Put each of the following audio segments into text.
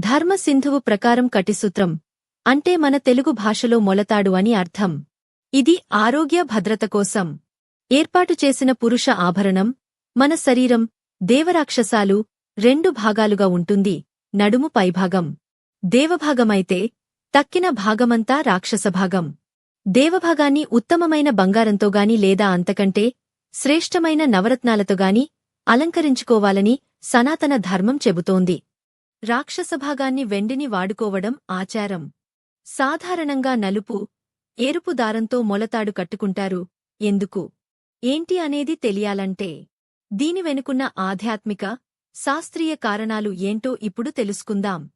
ధర్మ సింధువు ప్రకారం కటిసూత్రం అంటే మన తెలుగు భాషలో మొలతాడు అని అర్థం. ఇది ఆరోగ్య భద్రత కోసం. ఏర్పాటు చేసిన పురుష ఆభరణం మన శరీరం దేవరాక్షసాలు రెండు భాగాలుగా ఉంటుంది. నడుము పైభాగం. దేవభాగమైతే తక్కిన భాగమంతా రాక్షసభాగం దేవభాగాన్ని ఉత్తమమైన బంగారంతోగాని లేదా అంతకంటే శ్రేష్టమైన నవరత్నాలతోగాని అలంకరించుకోవాలని సనాతన ధర్మం చెబుతోంది. రాక్షసభాగాన్ని వెండిని వాడుకోవడం ఆచారం. సాధారణంగా నలుపు ఎరుపు దారంతో మొలతాడు కట్టుకుంటారు. ఎందుకు? ఏంటి అనేది తెలియాలంటే దీని వెనుకున్న ఆధ్యాత్మిక శాస్త్రీయ కారణాలు ఏంటో ఇప్పుడు తెలుసుకుందాం.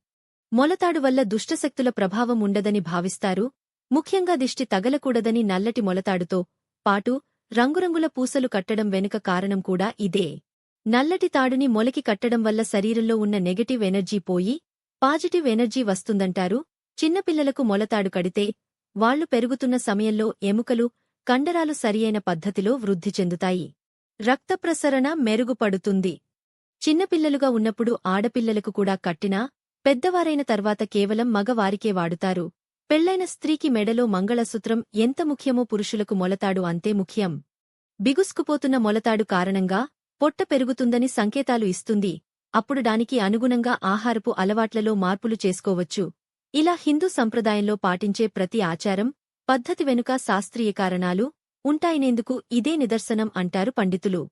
మొలతాడు వల్ల దుష్టశక్తుల ప్రభావం ఉండదని భావిస్తారు. ముఖ్యంగా దిష్టి తగలకూడదని నల్లటి మొలతాడుతో పాటు రంగురంగుల పూసలు కట్టడం వెనుక కారణం కూడా ఇదే. నల్లటి తాడుని మొలకి కట్టడం వల్ల శరీరంలో ఉన్న నెగటివ్ ఎనర్జీ పోయి పాజిటివ్ ఎనర్జీ వస్తుందంటారు. చిన్నపిల్లలకు మొలతాడు కడితే వాళ్ళు పెరుగుతున్న సమయంలో ఎముకలు కండరాలు సరియైన పద్ధతిలో వృద్ధి చెందుతాయి. రక్తప్రసరణ మెరుగుపడుతుంది. చిన్నపిల్లలుగా ఉన్నప్పుడు ఆడపిల్లలకు కూడా కట్టినా పెద్దవారైన తర్వాత కేవలం మగవారికే వాడుతారు. పెళ్ళైన స్త్రీకి మెడలో మంగళసూత్రం ఎంత ముఖ్యమో పురుషులకు మొలతాడు అంతే ముఖ్యం. బిగుసుకుపోతున్న మొలతాడు కారణంగా పొట్ట పెరుగుతుందని సంకేతాలు ఇస్తుంది. అప్పుడు దానికి అనుగుణంగా ఆహారపు అలవాట్లలో మార్పులు చేసుకోవచ్చు. ఇలా హిందూ సంప్రదాయంలో పాటించే ప్రతి ఆచారం పద్ధతి వెనుక శాస్త్రీయ కారణాలు ఉంటాయనేందుకు ఇదే నిదర్శనం అంటారు పండితులు.